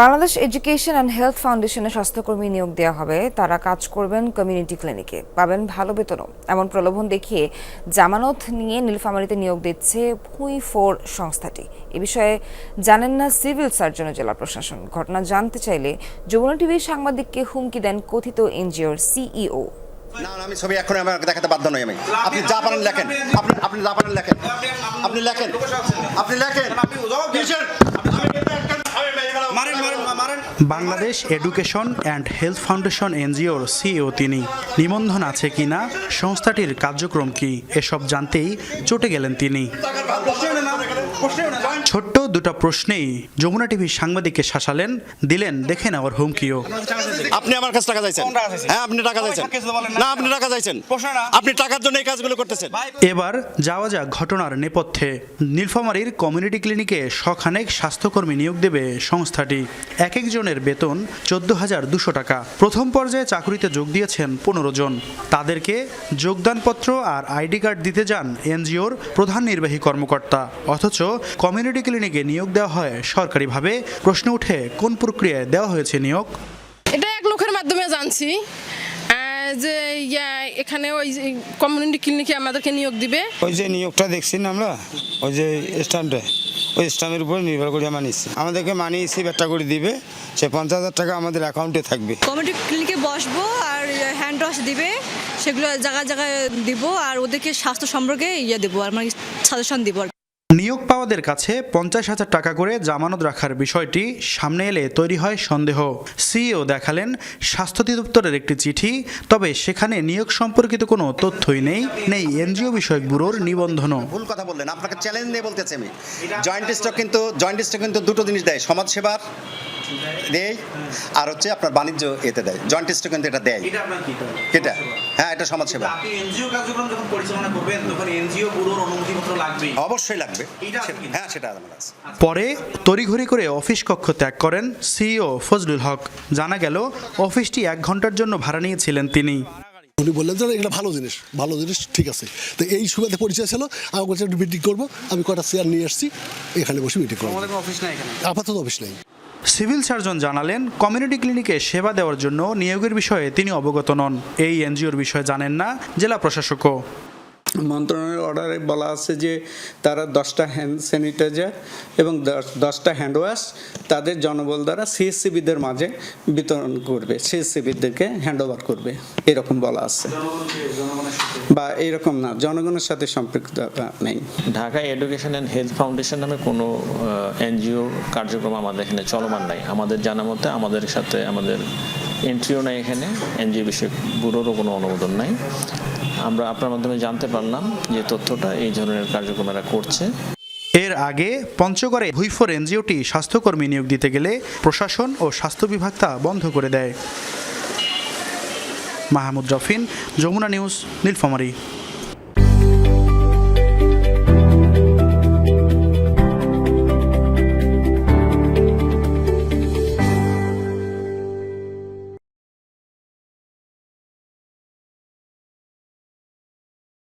Bangladesh education and health ফাউন্ডেশনে স্বাস্থ্যকর্মী নিয়োগ দেওয়া হবে। তারা কাজ করবেন কমিউনিটি ক্লিনিকে পাবেন ভালো বেতনও। এমন প্রলোভন দেখিয়ে জামানত নিয়ে নীলফামারীতে নিয়োগ দিচ্ছে ভুঁই ফোর সংস্থাটি। এ বিষয়ে জানেন না সিভিল সার্জন ও জেলা প্রশাসন। ঘটনা জানতে চাইলে যমুনা টিভির সাংবাদিককে হুমকি দেন কথিত এনজিওর সিইও। না না, আমি ছবি এখন আমার দেখাতে বাধ্য নই আমি। আপনি যা পারেন লেখেন। আপনি আপনি যা পারেন লেখেন। আপনি লেখেন। আপনি লেখেন। Bangladesh education and health foundation এনজিওর সিও তিনি। নিবন্ধন আছে কিনা সংস্থাটির কার্যক্রম কি? এসব জানতেই চটে গেলেন তিনি। ছোট্ট দুটো প্রশ্নেই যমুনা টিভির সাংবাদিককে শাসালেন দিলেন দেখে নেওয়ার হুমকিও। আপনি আমার কাছে টাকা চাইছেন? হ্যাঁ আপনি টাকা চাইছেন। না। না আপনি টাকা চাইছেন। আপনি টাকার জন্য এই কাজগুলো করতেছেন। এবার যাওয়া যাক ঘটনার নেপথ্যে। নীলফামারীর কমিউনিটি ক্লিনিকে শখানেক স্বাস্থ্যকর্মী নিয়োগ দেবে সংস্থাটি। এক একজনের বেতন চোদ্দ হাজার দুশো টাকা। প্রথম পর্যায়ে চাকরিতে যোগ দিয়েছেন পনেরো জন। তাদেরকে যোগদানপত্র আর আইডি কার্ড দিতে যান এনজিওর প্রধান নির্বাহী কর্মকর্তা। অথচ কমিউনিটি ক্লিনিকে নিয়োগ দেওয়া হয় সরকারিভাবে। প্রশ্ন উঠে কোন প্রক্রিয়ায় দেওয়া হয়েছে নিয়োগ? এটা এক লোকের মাধ্যমে জানছি। যে ইয়া এখানে ওই কমিউনিটি ক্লিনিকে আমাদেরকে নিয়োগ দিবে। ওই যে নিয়োগটা দেখছি না আমরা? ওই যে স্ট্যান্ডে। ওই স্ট্যাম্পের উপর নির্ভর করে মানিয়েছি আমাদেরকে মানি রিসিভ একটা করে দিবে, সে পঞ্চাশ হাজার টাকা আমাদের অ্যাকাউন্টে থাকবে কমিটি ক্লিনিকে বসবো আর হ্যান্ড ওয়াশ দিবে, সেগুলো জায়গায় জায়গায় দিব, আর ওদেরকে স্বাস্থ্য সম্পর্কে ইয়ে দেবো, আর মানে সাজেশন দিব আর। নিয়োগ পাওয়াদের কাছে পঞ্চাশ হাজার টাকা করে জামানত রাখার বিষয়টি সামনে এলে তৈরি হয় সন্দেহ। সিইও দেখালেন, স্বাস্থ্য অধিদপ্তরের একটি চিঠি, তবে সেখানে নিয়োগ সম্পর্কিত কোনো তথ্যই নেই নেই এনজিও বিষয়ক ব্যুরোর নিবন্ধনও। ভুল কথা বললেন, আপনাকে চ্যালেঞ্জ নিয়ে বলতেছি আমি। জয়েন্ট স্টক কিন্তু জয়েন্ট স্টক কিন্তু দুটো জিনিস দেয়, সমাজসেবার দেয়? আর হচ্ছে আপনার বাণিজ্য এতে দেয়। জয়েন্ট স্টক কিন্তু এটা দেয়। এটা হ্যাঁ এটা সমাজসেবা। আপনি এনজিও কার্যক্রম যখন পরিচালনা করবেন তখন এনজিও ব্যুরোর অনুমতিপত্র লাগবে। অবশ্যই লাগবে? হ্যাঁ সেটা আমার আছে পরে তড়িঘড়ি করে অফিস কক্ষ ত্যাগ করেন সিইও ফজলুল হক। জানা গেল অফিসটি এক ঘণ্টার জন্য ভাড়া নিয়েছিলেন তিনি। উনি বললেন যে এটা ভালো জিনিস ভালো জিনিস ঠিক আছে। তো এই সুবিধা পরিচয় ছিল আমার বলছে একটু মিটিং করব আমি কটা চেয়ার নিয়ে আসছি এখানে বসে মিটিং করব। আপাতত অফিস নেই। সিভিল সার্জন জানালেন, কমিউনিটি ক্লিনিকে সেবা দেওয়ার জন্য নিয়োগের বিষয়ে তিনি অবগত নন। এই এনজিওর বিষয়ে জানেন না জেলা প্রশাসকও। মন্ত্রণালয়ের অর্ডারে বলা আছে যে তারা দশটা হ্যান্ড স্যানিটাইজার এবং দশ- দশটা হ্যান্ড ওয়াশ তাদের জনবল দ্বারা সিএসসিবিদের মাঝে বিতরণ করবে। সিএসসিবিদেরকে হ্যান্ড ওভার করবে। এরকম বলা আছে। বা এরকম না, জনগণের সাথে সম্পৃক্ততা নেই। Dhaka education and health foundation নামে কোনো এনজিও কার্যক্রম আমাদের এখানে চলমান নাই। আমাদের জানা মতে আমাদের সাথে আমাদের এন্ট্রিও নাই এখানে এনজিও বিষয়ক ব্যুরোরও কোনো অনুমোদন নাই। আমরা আপনার মাধ্যমে জানতে পারলাম যে তথ্যটা এই ধরনের কার্যক্রম এরা করছে। এর আগে পঞ্চগড়ে ভুইফোর এনজিওটি স্বাস্থ্যকর্মী নিয়োগ দিতে গেলে প্রশাসন ও স্বাস্থ্য বিভাগ তা বন্ধ করে দেয়। মাহমুদ রফিন, যমুনা নিউজ, নীলফামারী।